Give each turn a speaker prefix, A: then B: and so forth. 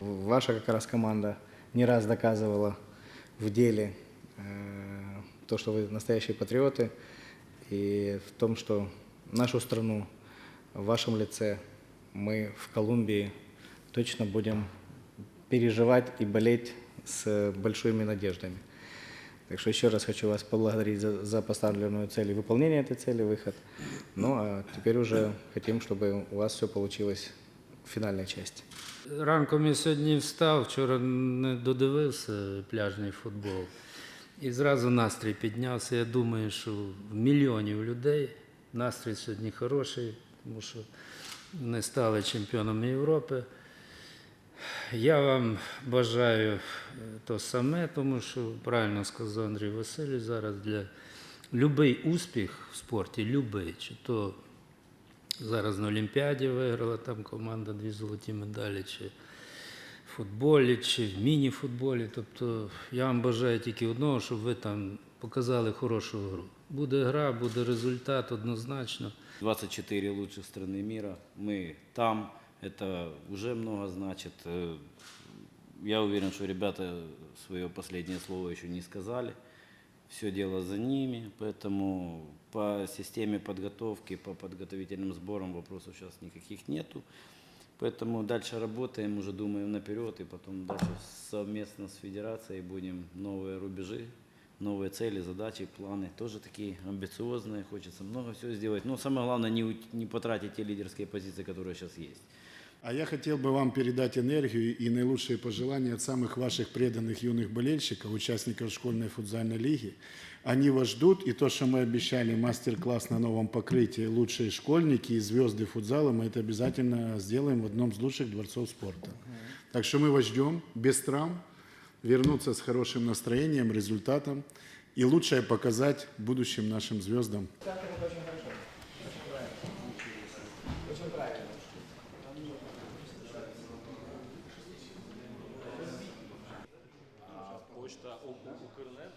A: Ваша как раз команда не раз доказывала в деле э, то, что вы настоящие патриоты, и в том, что нашу страну в вашем лице мы в Колумбии точно будем переживать и болеть с большими надеждами. Так что еще раз хочу вас поблагодарить за, за поставленную цель и выполнение этой цели, выход. Ну а теперь уже хотим, чтобы у вас все получилось в финальной части.
B: Ранком я сьогодні встав, вчора не додивився пляжний футбол. І зразу настрій піднявся. Я думаю, що в мільйонів людей настрій сьогодні хороший, тому що вони стали чемпіонами Європи. Я вам бажаю е, то саме, тому що правильно сказав Андрій Васильович зараз для будь-який успіх в спорті, любий, чи то зараз на Олімпіаді виграла там команда дві золоті медалі, чи в футболі, чи в міні-футболі. Тобто я вам бажаю тільки одного, щоб ви там показали хорошу гру. Буде гра, буде результат однозначно.
C: 24 лучших страны мира. Мы там. Это уже много значит. Э, Я уверен, что ребята свое последнее слово еще не сказали. Все дело за ними. Поэтому по системе подготовки, по подготовительным сборам вопросов сейчас никаких нету. Поэтому дальше работаем, уже думаем наперед, и потом дальше совместно с федерацией будем новые рубежи, новые цели, задачи, планы. Тоже такие амбициозные, хочется много всего сделать. Но самое главное не, не потратить те лидерские позиции, которые сейчас есть.
D: А я хотел бы вам передать энергию и наилучшие пожелания от самых ваших преданных юных болельщиков, участников школьной футзальной лиги. Они вас ждут, и то, что мы обещали, мастер-класс на новом покрытии, лучшие школьники и звезды футзала, мы это обязательно сделаем в одном из лучших дворцов спорта. Так что мы вас ждем, без травм, вернуться с хорошим настроением, результатом и лучшее показать будущим нашим звездам
E: Почта está o, o coronel